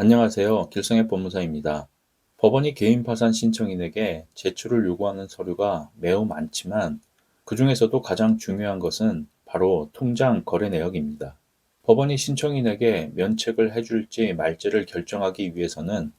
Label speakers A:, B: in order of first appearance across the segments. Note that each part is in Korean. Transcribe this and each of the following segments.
A: 안녕하세요. 길성의 법무사입니다. 법원이 개인 파산 신청인에게 제출을 요구하는 서류가 매우 많지만 그 중에서도 가장 중요한 것은 바로 통장 거래 내역입니다. 법원이 신청인에게 면책을 해줄지 말지를 결정하기 위해서는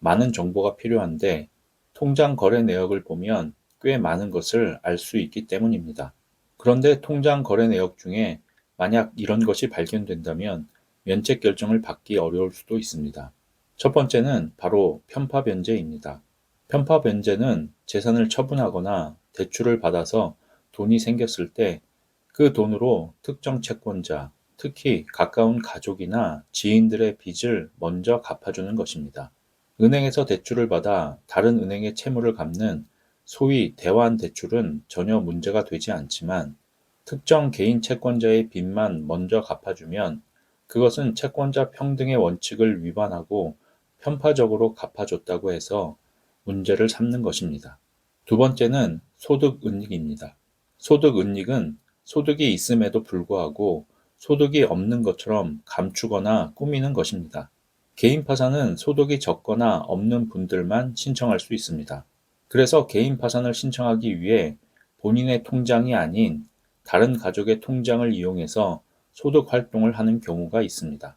A: 많은 정보가 필요한데 통장 거래 내역을 보면 꽤 많은 것을 알 수 있기 때문입니다. 그런데 통장 거래 내역 중에 만약 이런 것이 발견된다면 면책 결정을 받기 어려울 수도 있습니다. 첫 번째는 바로 편파 변제입니다. 편파 변제는 재산을 처분하거나 대출을 받아서 돈이 생겼을 때 그 돈으로 특정 채권자, 특히 가까운 가족이나 지인들의 빚을 먼저 갚아주는 것입니다. 은행에서 대출을 받아 다른 은행의 채무를 갚는 소위 대환 대출은 전혀 문제가 되지 않지만 특정 개인 채권자의 빚만 먼저 갚아주면 그것은 채권자 평등의 원칙을 위반하고 편파적으로 갚아줬다고 해서 문제를 삼는 것입니다. 두 번째는 소득 은닉입니다. 소득 은닉은 소득이 있음에도 불구하고 소득이 없는 것처럼 감추거나 꾸미는 것입니다. 개인 파산은 소득이 적거나 없는 분들만 신청할 수 있습니다. 그래서 개인 파산을 신청하기 위해 본인의 통장이 아닌 다른 가족의 통장을 이용해서 소득 활동을 하는 경우가 있습니다.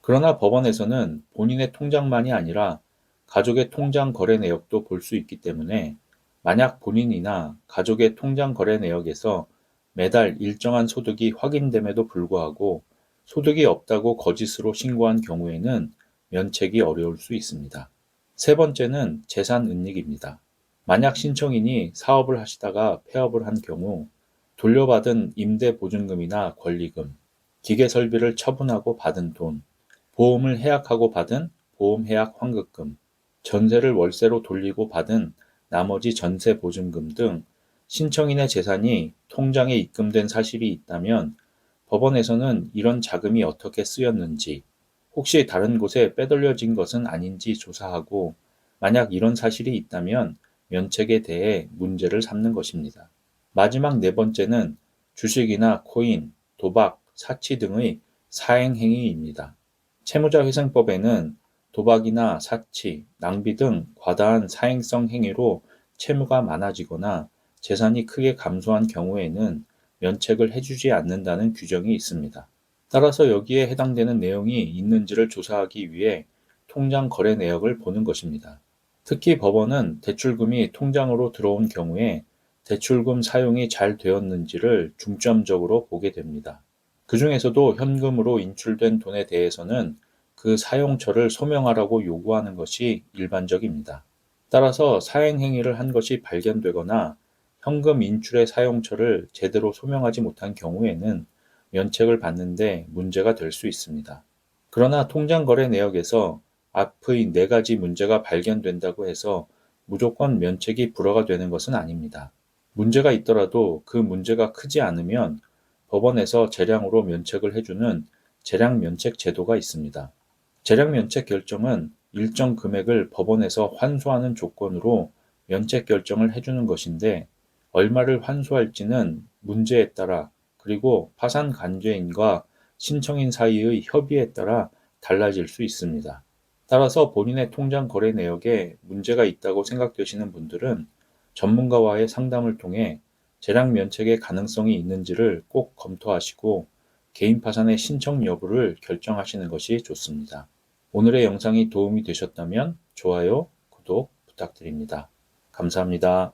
A: 그러나 법원에서는 본인의 통장만이 아니라 가족의 통장 거래 내역도 볼 수 있기 때문에 만약 본인이나 가족의 통장 거래 내역에서 매달 일정한 소득이 확인됨에도 불구하고 소득이 없다고 거짓으로 신고한 경우에는 면책이 어려울 수 있습니다. 세 번째는 재산 은닉입니다. 만약 신청인이 사업을 하시다가 폐업을 한 경우 돌려받은 임대 보증금이나 권리금, 기계 설비를 처분하고 받은 돈, 보험을 해약하고 받은 보험 해약 환급금, 전세를 월세로 돌리고 받은 나머지 전세 보증금 등 신청인의 재산이 통장에 입금된 사실이 있다면 법원에서는 이런 자금이 어떻게 쓰였는지, 혹시 다른 곳에 빼돌려진 것은 아닌지 조사하고 만약 이런 사실이 있다면 면책에 대해 문제를 삼는 것입니다. 마지막 네 번째는 주식이나 코인, 도박, 사치 등의 사행행위입니다. 채무자 회생법에는 도박이나 사치, 낭비 등 과다한 사행성 행위로 채무가 많아지거나 재산이 크게 감소한 경우에는 면책을 해주지 않는다는 규정이 있습니다. 따라서 여기에 해당되는 내용이 있는지를 조사하기 위해 통장 거래 내역을 보는 것입니다. 특히 법원은 대출금이 통장으로 들어온 경우에 대출금 사용이 잘 되었는지를 중점적으로 보게 됩니다. 그 중에서도 현금으로 인출된 돈에 대해서는 그 사용처를 소명하라고 요구하는 것이 일반적입니다. 따라서 사행행위를 한 것이 발견되거나 현금 인출의 사용처를 제대로 소명하지 못한 경우에는 면책을 받는데 문제가 될 수 있습니다. 그러나 통장거래 내역에서 앞의 네 가지 문제가 발견된다고 해서 무조건 면책이 불허가 되는 것은 아닙니다. 문제가 있더라도 그 문제가 크지 않으면 법원에서 재량으로 면책을 해주는 재량 면책 제도가 있습니다. 재량 면책 결정은 일정 금액을 법원에서 환수하는 조건으로 면책 결정을 해주는 것인데 얼마를 환수할지는 문제에 따라 그리고 파산 간죄인과 신청인 사이의 협의에 따라 달라질 수 있습니다. 따라서 본인의 통장 거래 내역에 문제가 있다고 생각되시는 분들은 전문가와의 상담을 통해 재량 면책의 가능성이 있는지를 꼭 검토하시고 개인 파산의 신청 여부를 결정하시는 것이 좋습니다. 오늘의 영상이 도움이 되셨다면 좋아요, 구독 부탁드립니다. 감사합니다.